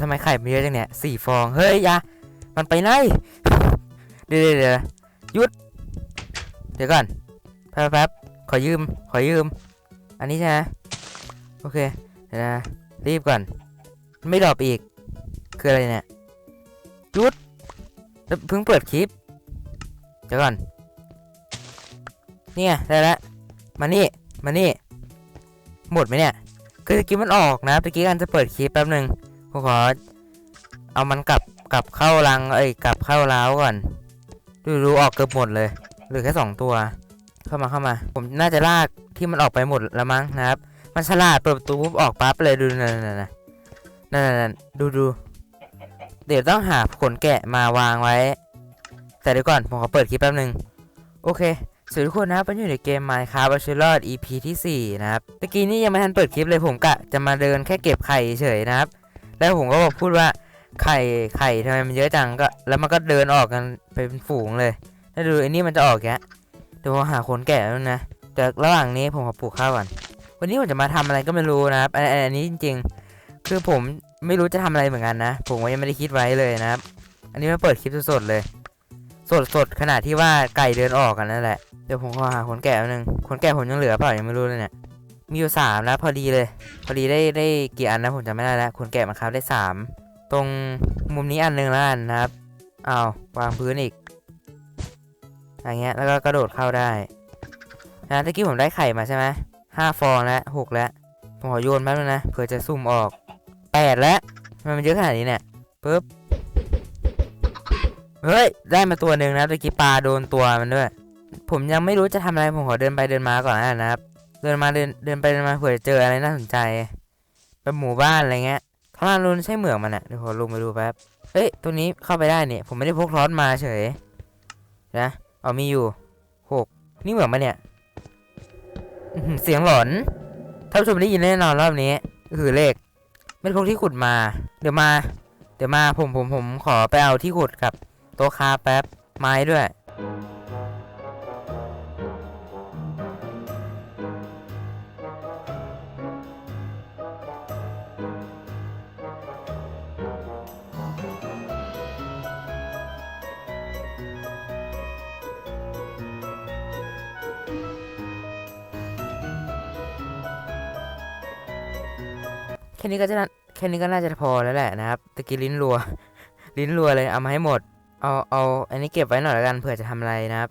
ทำไมไข่มันเยอะจังเนี่ยสี่ฟอง เฮ้ยยามันไปไหน เดี๋ยวเดี๋ยวยวหยุด เดี๋ยวก่อน แป๊บแป๊บขอยืม ขอยืม อันนี้ใช่ไหมโอเค เดี๋ยวนะ รีบก่อน ไม่ดรอปอีก คืออะไรเนี่ยหยุดเพิ่งเปิดคลิป เดี๋ยวก่อน เนี่ยได้แล้ว มานี่ มานี่ หมดไหมเนี่ย คือตะกี้มันออกนะตะกี้กันจะเปิดคลิปแป๊บหนึ่ง ผมขอเอามันกลับกลับเข้ารังเอ้ยกลับเข้าเล้าก่อนดูดูออกเกือบหมดเลยเหลือแค่สองตัว เข้ามาเข้ามา ผมน่าจะลากที่มันออกไปหมดแล้วมั้งนะครับ มันฉลาดเปิดประตูปุ๊บออกปั๊บเลยดูนั่นนั่นนั่นนั่นดูดูเดี๋ยวต้องหาขนแกะมาวางไว้ แต่เดี๋ยวก่อนผมขอเปิดคลิปแป๊บนึง โอเคสวัสดีทุกคนนะครับมันอยู่ในเกม Minecraft b a c h e l o r EP ที่ 4 นะครับตะกี้นี่ยังไม่ทันเปิดคลิปเลยผมกะจะมาเดินแค่เก็บไข่เฉยนะครับ แล้วผมก็บอกพูดว่าไข่ไข่ทำไมมันเยอะจังก็ แล้วมันก็เดินออกกันไปเป็นฝูงเลยถ้าดูไอ้นี่มันจะออกแกเดี๋ยวผมหาคนแกะแล้วนะแต่ระหว่างนี้ผมขอปลูกข้าวก่อนวันนี้ผมจะมาทำอะไรก็ไม่รู้นะครับอันอันอันนี้จริง ๆ คือผมไม่รู้จะทำอะไรเหมือนกันนะ ผมก็ยังไม่ได้คิดไว้เลยนะครับ อันนี้มาเปิดคลิปสดๆเลย สดๆขนาดที่ว่าไก่เดินออกกันนั่นแหละเดี๋ยวผมขอหาคนแก่แป๊บนึงคนแก่ผมยังเหลือเปล่ายังไม่รู้เลยเนี่ย มีอยู่สามแล้วพอดีเลย พอดีได้ได้กี่อันนะผมจำไม่ได้แล้วคนแก่มาครับได้สามตรงมุมนี้อันหนึ่งแล้วกันนะครับเอาวางพื้นอีกอย่างเงี้ยแล้วก็กระโดดเข้าได้นะตะกี้ผมได้ไข่มาใช่ไหมห้าฟองแล้วหกแล้วผมขอโยนแป๊บนึงนะเผื่อจะซุ่มออกแปดแล้วทำไมมันเยอะขนาดนี้เนี่ยปึ๊บเฮ้ยได้มาตัวหนึ่งนะตะกี้ปลาโดนตัวมันด้วย ผมยังไม่รู้จะทำอะไรผมขอเดินไปเดินมาก่อนนะครับ เดินมาเดินเดินไปเดินมาเผื่อเจออะไรน่าสนใจเป็นหมู่บ้านอะไรเงี้ยท้องนารุนใช่เหมืองมันอะเดี๋ยวผมลงไปดูแป๊บเฮ้ยตรงนี้เข้าไปได้เนี่ยผมไม่ได้พกร้อนมาเฉยนะเอามีอยู่หกนี่เหมืองมันเนี่ยเสียงหลอนท่านผู้ชมได้ยินแน่นอนรอบนี้คือเลขไม่ได้พกที่ขุดมา เดี๋ยวมา เดี๋ยวมาผมผมผมขอไปเอาที่ขุดกับโต๊ะคาแป๊บไม้ด้วย ค่นี้ก็จะแค่นี้ก็น่าจะพอแล้วแหละนะครับตะกี้ลิ้นรัว ลิ้นรัวเลยเอามาให้หมด เอาเอาอันนี้เก็บไว้หน่อยแล้วกันเผื่อจะทำอะไรนะครับ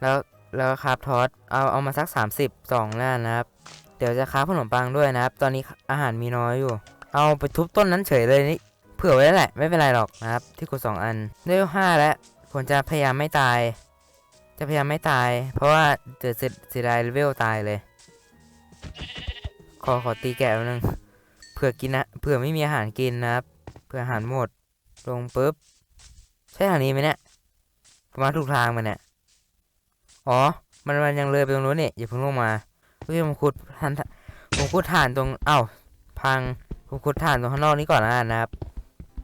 แล้วแล้วคราฟทอสเอาเอามาสัก 30สองแล้วนะครับ เดี๋ยวจะคราฟขนมปังด้วยนะครับ ตอนนี้อาหารมีน้อยอยู่ เอาไปทุบต้นนั้นเฉยเลยนี่เผื่อไว้แล้วแหละ ไม่เป็นไรหรอกนะครับ ที่กดสองอันได้ห้าแล้วผมจะพยายามไม่ตาย จะพยายามไม่ตาย เพราะว่าเดี๋ยวเสียเสียดายเลเวลตายเลย ขอขอตีแกะนึง ผื่อกินนะเผื่อไม่มีอาหารกินนะครับเผื่ออาหารหมด ลงปุ๊บ ใช่ทางนี้ไหมเนี่ยผมมาถูกทางมันเนี่ยอ๋อ มันมันยังเลยไปตรงนู้นนี่อย่าเพิ่งลงมาเฮ้ยผมขุดฐานผมขุดฐานตรงเอ้าพังผมขุดฐานตรงข้างนอกนี้ก่อนแล้วกันนะครับ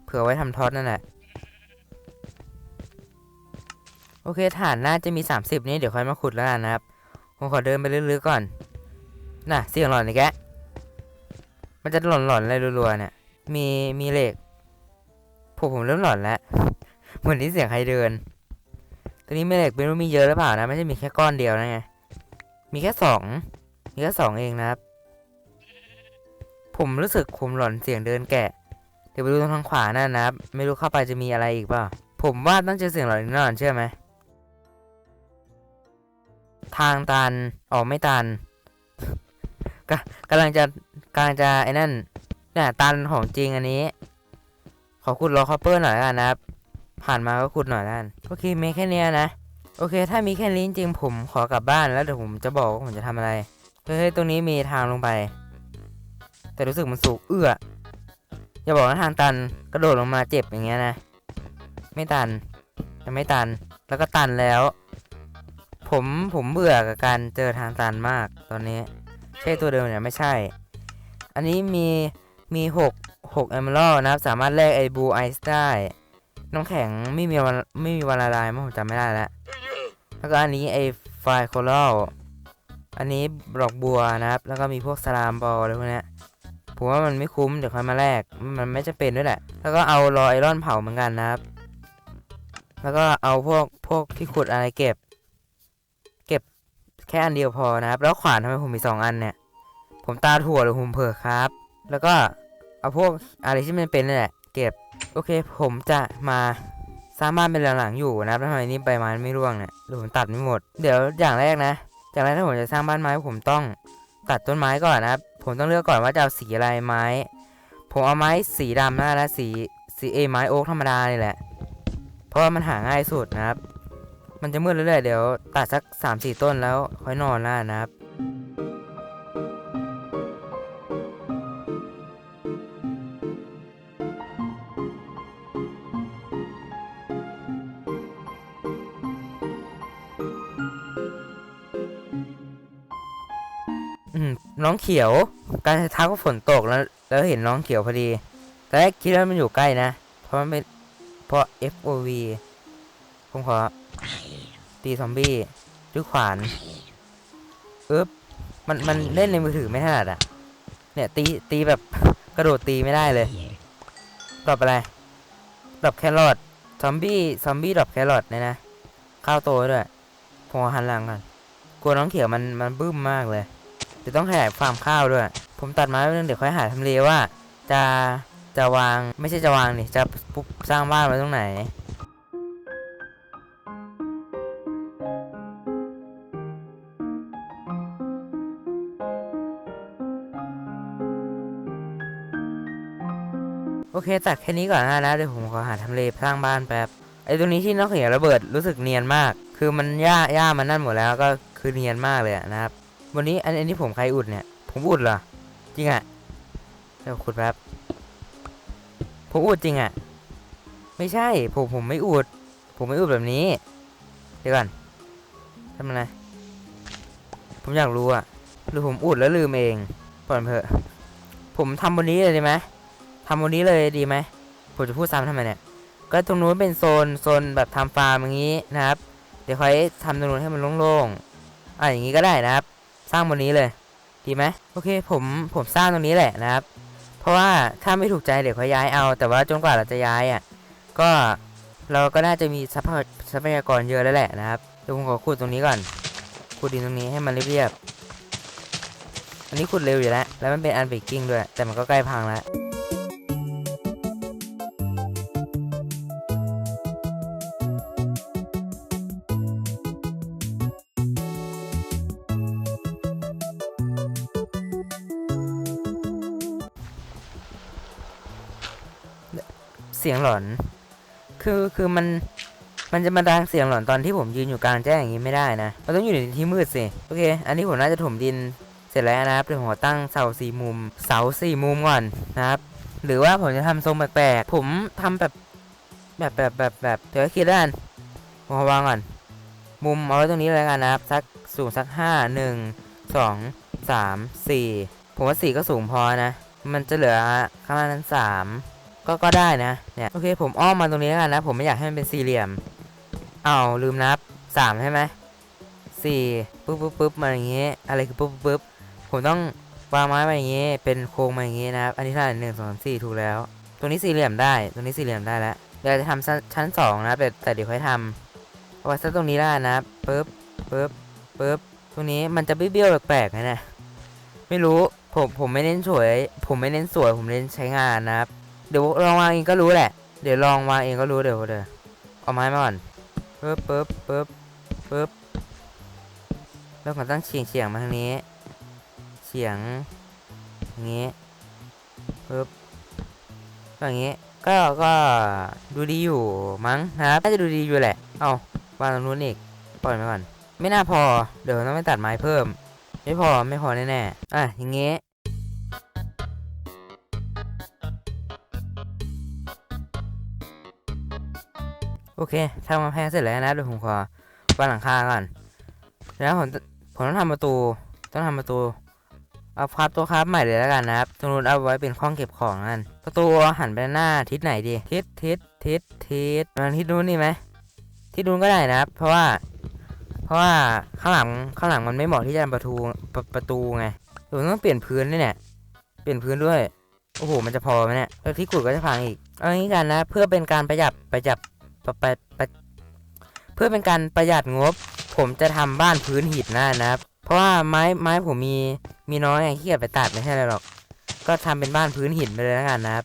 เผื่อไว้ทำทอดนั่นแหละโอเคฐานน่าจะมี 30 นี้เดี๋ยวค่อยมาขุดแล้วกันนะครับผมขอเดินไปเรื่อยๆก่อน น่ะเสียงหลอนอีกแกะ มันจะหลอนๆอะไรรัวๆเนี่ย มีมีเหล็กผมผมเริ่มหลอนแล้วเหมือนที่เสียงใครเดินตอนนี้มีเหล็กเป็นว่ามีเยอะหรือเปล่านะไม่ใช่มีแค่ก้อนเดียวนะไงมีแค่สองมีแค่สองเองนะครับ ผมรู้สึกผมหลอนเสียงเดินแกะ เดี๋ยวไปดูตรงทางขวานั่นนะครับ ไม่รู้เข้าไปจะมีอะไรอีกเปล่าผมว่าต้องเจอเสียงหลอนแน่นอนเชื่อไหมทางตันออกไม่ตัน กกำลังจะกำลังจะไอ้นั่นเนี่ยตันของจริงอันนี้ ขอขุดรอคอปเปอร์หน่อยกันนะครับ ผ่านมาก็ขุดหน่อยกันโอเคมีแค่เนี้ยนะ โอเค ถ้ามีแค่นี้จริงผมขอกลับบ้านแล้วเดี๋ยวผมจะบอกว่าผมจะทำอะไรเฮ้ยตรงนี้มีทางลงไป แต่รู้สึกมันสูงเอื้ออย่าบอกว่าทางตันกระโดดลงมาเจ็บอย่างเงี้ยนะ ไม่ตันยังไม่ตันแล้วก็ตันแล้ว ผมผมเบื่อกับการเจอทางตันมากตอนนี้ ใช่ตัวเดิมเนี่ยไม่ใช่ อันนี้มีมีหกหกเอมเมอรัลนะครับ สามารถแลกไอบูไอซ์ได้ น้ำแข็งไม่มีวันไม่มีวันละลายมั้งผมจำไม่ได้แล้ว แล้วก็อันนี้ไอไฟโคลอลอันนี้ดอกบัวนะครับ แล้วก็มีพวกสลามบอลอะไรพวกนี้ผมว่ามันไม่คุ้มเดี๋ยวค่อยมาแลกมันไม่จะเป็นด้วยแหละ แล้วก็เอารอไอรอนเผาเหมือนกันนะครับ แล้วก็เอาพวกพวกที่ขุดอะไรเก็บ แค่อันเดียวพอนะครับ แล้วขวานทำไมผมมีสองอันเนี่ย ผมตาถั่วหรือผมเผลอครับ แล้วก็เอาพวกอะไรที่มันเป็นนี่แหละเก็บ โอเค ผมจะมาสร้างบ้านเป็นหลังๆอยู่นะครับทำไมนี่ใบไม้ไม่ร่วงเนี่ยหรือผมตัดไม่หมด เดี๋ยวอย่างแรกนะจากนั้นถ้าผมจะสร้างบ้านไม้ผมต้องตัดต้นไม้ก่อนนะครับ ผมต้องเลือกก่อนว่าจะเอาสีอะไรไม้ ผมเอาไม้สีดำนะและสีสีเอไม้โอ๊กธรรมดานี่แหละ เพราะว่ามันหาง่ายสุดนะครับ มันจะมืดเรื่อยๆเดี๋ยวตัดสักสามสี่ต้นแล้วค่อยนอนแล้วนะครับอืมน้องเขียว การทักว่าฝนตกแล้ว แล้วเห็นน้องเขียวพอดี แต่คิดว่ามันอยู่ใกล้นะ เพราะมันเป็นเพราะ FOV ผมขอ ตีซอมบี้ด้วยขวานอึ๊บมันมันเล่นในมือถือไม่ถนัดอะ เนี่ยตีตีแบบกระโดดตีไม่ได้เลยดรอปอะไรดรอปแครอทซอมบี้ซอมบี้ดรอปแครอทเนี่ยนะข้าวโตด้วยผมขอหันหลังก่อนกลัวน้องเขียวมันมันบึ้มมากเลยเดี๋ยวต้องขยายฟาร์มข้าวด้วย ผมตัดไม้ไว้นึงเดี๋ยวค่อยหาทำเลว่า จะจะวางไม่ใช่จะวางนี่จะปุ๊บสร้างบ้านไว้ตรงไหน อเคตัดแค่นี้ก่อนนะนะเดี๋ยวผมขอหาทำเลสร้างบ้านแป๊บไอ้ตรงนี้ที่นอกเขียระเบิดรู้สึกเนียนมาก คือมันหญ้าหญ้ามันนั่นหมดแล้วก็คือเนียนมากเลยนะครับ วันนี้อันนี้ผมใครอุดเนี่ย ผมอุดเหรอจริงอะเดี๋ยวขุดแป๊บผมอุดจริงอะไม่ใช่ผมผมไม่อุด ผมไม่อุดแบบนี้ เดี๋ยวก่อนทำอะไรผมอยากรู้อะหรือผมอุดแล้วลืมเองปล่อยมันเถอะผมทำบนนี้เลยดีไหม ทำบนนี้เลยดีไหมผมจะพูดซ้ำทำไมเนี่ย ก็ตรงนู้นเป็นโซนโซนแบบทำฟาร์มอย่างนี้นะครับ เดี๋ยวค่อยทำตรงนู้นให้มันโล่งๆอะอย่างนี้ก็ได้นะครับ สร้างบนนี้เลย ดีไหมโอเคผมผมสร้างตรงนี้แหละนะครับ เพราะว่าถ้าไม่ถูกใจเดี๋ยวเขาย้ายเอา แต่ว่าจนกว่าเราจะย้ายอะก็เราก็น่าจะมีทรัพยทรัพยากรเยอะแล้วแหละนะครับเดี๋ยวผมขอขุดตรงนี้ก่อนขุดดินตรงนี้ให้มันเรียบๆอันนี้ขุดเร็วอยู่แล้ว แล้วมันเป็นอันเบรกกิ้งด้วย แต่มันก็ใกล้พังแล้ว สียงหลอน คือคือมันมันจะมาดังเสียงหลอนตอนที่ผมยืนอยู่กลางแจ้งอย่างนี้ไม่ได้นะมันต้องอยู่ในที่มืดสิโอเค อันนี้ผมน่าจะถมดินเสร็จแล้วนะครับเดี๋ยวผมตั้งเสาสี่มุม เสาสี่มุมก่อนนะครับหรือว่าผมจะทำทรงแปลกๆผมทำแบบแบบแบบแบบแบบเดี๋ยวคิดแล้วกันผมวางก่อนมุมเอาไว้ตรงนี้เลยกันนะครับสักสูงสักห้าหนึ่งสองสามสี่ผมว่าสี่ก็สูงพอนะ มันจะเหลือข้างล่างนั้นสาม ก็ก็ได้นะเนี่ยโอเคผมอ้อมมาตรงนี้แล้วกันนะผมไม่อยากให้มันเป็นสี่เหลี่ยมเอาลืมนับสามใช่ไหมสี่ปุ๊บปุ๊บปุ๊บมาอย่างงี้อะไรคือปุ๊บปุ๊บผมต้องวางไม้มาอย่างงี้เป็นโครงมาอย่างงี้นะครับอันนี้เท่าไหร่หนึ่งสองสามสี่ถูกแล้ว ตรงนี้สี่เหลี่ยมได้ตรงนี้สี่เหลี่ยมได้แล้วเดี๋ยวจะทำชั้นสองนะครับแต่แต่เดี๋ยวค่อยทำเอาไว้สักตรงนี้แล้วนะครับปึ๊บปึ๊บปึ๊บตรงนี้มันจะเบี้ยวแปลกๆนะเนี่ยไม่รู้ผมผมไม่เน้นสวย ผมไม่เน้นสวยผมเน้นใช้งานนะครับ เดี๋ยวลองวางเองก็รู้แหละ เดี๋ยวลองวางเองก็รู้เดี๋ยวเดี๋ยวเอาไม้มาก่อนปึ๊บปึ๊บปึ๊บปึ๊บแล้วผมตั้งเฉียงเฉียงมาทางนี้เฉียงงี้ปึ๊บอย่างงี้ ก็ก็ดูดีอยู่มั้งนะครับน่าจะดูดีอยู่แหละ เอาวางตรงนู้นอีกปล่อยไปก่อน ไม่น่าพอ เดี๋ยวต้องไปตัดไม้เพิ่ม ไม่พอไม่พอแน่ๆอะอย่างงี้ โอเคทำกำแพงเสร็จแล้วนะเดี๋ยวผมขอวางหลังคาก่อนแล้วผมผมต้องทำประตูต้องทำประตูเอาครับตัวครับใหม่เลยแล้วกันนะครับตรงนู้นเอาไว้เป็นห้องเก็บของนั่นประตูหันไปหน้าทิศไหนดีทิศทิศทิศทิศทางทิศนู้นนี่ไหมทิศนู้นก็ได้นะครับ เพราะว่า เพราะว่าข้างหลังข้างหลังมันไม่เหมาะที่จะทำประตูประประตูไงเดี๋ยวผมต้องเปลี่ยนพื้นนี่เนี่ยเปลี่ยนพื้นด้วยโอ้โหมันจะพอไหมเนี่ยแล้วที่ขุดก็จะพังอีกเอางี้กันนะ เพื่อเป็นการประหยัดประหยัด ประปไปเพื่อเป็นการประหยัดงบ ผมจะทำบ้านพื้นหินหน้านะครับ เพราะว่าไม้ไม้ผมมีมีน้อยไงขี้เกียจไปตัดไม่ใช่อะไรหรอก ก็ทำเป็นบ้านพื้นหินไปเลยแล้วกันนะครับ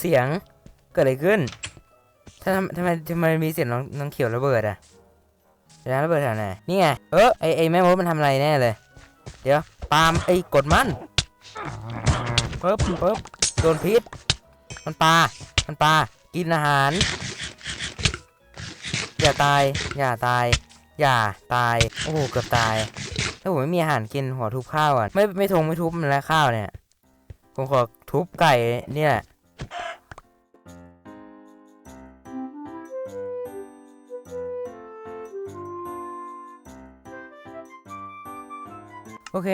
เสียงเกิดอะไรขึ้น ถ้าทำทำไมทำไมมีเสียงน้องน้องเขียวระเบิดอะเดี๋ยวนระเบิดแถวไหนนี่ไง เออไอไอแม่มดมันทำอะไรแน่เลย เดี๋ยว ปาล์มไอกดมันปึ๊บปึ๊บโดนพิษ มันปลา มันปลา กินอาหาร อย่าตาย อย่าตาย อย่าตาย โอ้โห เกือบตาย ถ้าผมไม่มีอาหารกินหัวทุบข้าวอะ ไม่ไม่ทงไม่ทุบมันแล้วข้าวเนี่ย ผมขอทุบไก่เนี่ย โอเค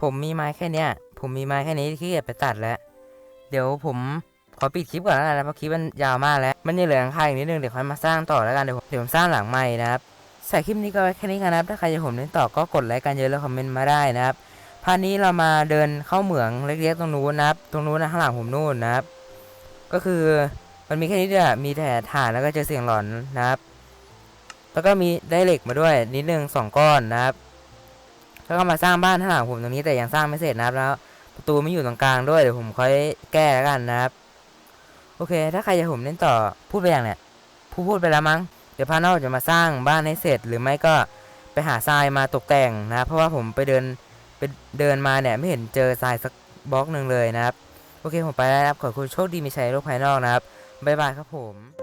ผมมีไม้แค่เนี้ย ผมมีไม้แค่นี้ที่เกียจไปตัดแล้ว เดี๋ยวผมขอปิดคลิปก่อนแล้วนะเพราะคลิปมันยาวมากแล้ว มันยังเหลือหลังคาอีกนิดนึงเดี๋ยวค่อยมาสร้างต่อแล้วกันเดี๋ยวผมเดี๋ยวผมสร้างหลังใหม่นะครับใส่คลิปนี้ก็ไว้แค่นี้กันนะครับ ถ้าใครจะผมเล่นต่อก็กดไลค์กันเยอะแล้วคอมเมนต์มาได้นะครับพาร์ทนี้เรามาเดินเข้าเหมืองเล็กๆตรงนู้นนะครับ ตรงนู้นนะข้างหลังผมนู่นนะครับ ก็คือมันมีแค่นี้เดียวมีแต่ถ่านแล้วก็เจอเสียงหลอนนะครับ แล้วก็มีได้เหล็กมาด้วยนิดนึงสองก้อนนะครับ แล้วก็มาสร้างบ้านข้างหลังผมตรงนี้แต่ยังสร้างไม่เสร็จนะครับแล้วประตูไม่อยู่ตรงกลางด้วยเดี๋ยวผมค่อยแก้แล้วกันนะครับ โอเค ถ้าใครจะผมเล่นต่อพูดไปอย่างเนี่ยพูดพูดไปแล้วมั้งเดี๋ยวพาน้าจะมาสร้างบ้านให้เสร็จ หรือไม่ก็ไปหาทรายมาตกแต่งนะเพราะว่าผมไปเดินไปเดินมาเนี่ยไม่เห็นเจอทรายสักบล็อกหนึ่งเลยนะครับ โอเคผมไปแล้วนะครับขอคุณโชคดีมีชัยโลกภายนอกนะครับบ๊ายบายครับผม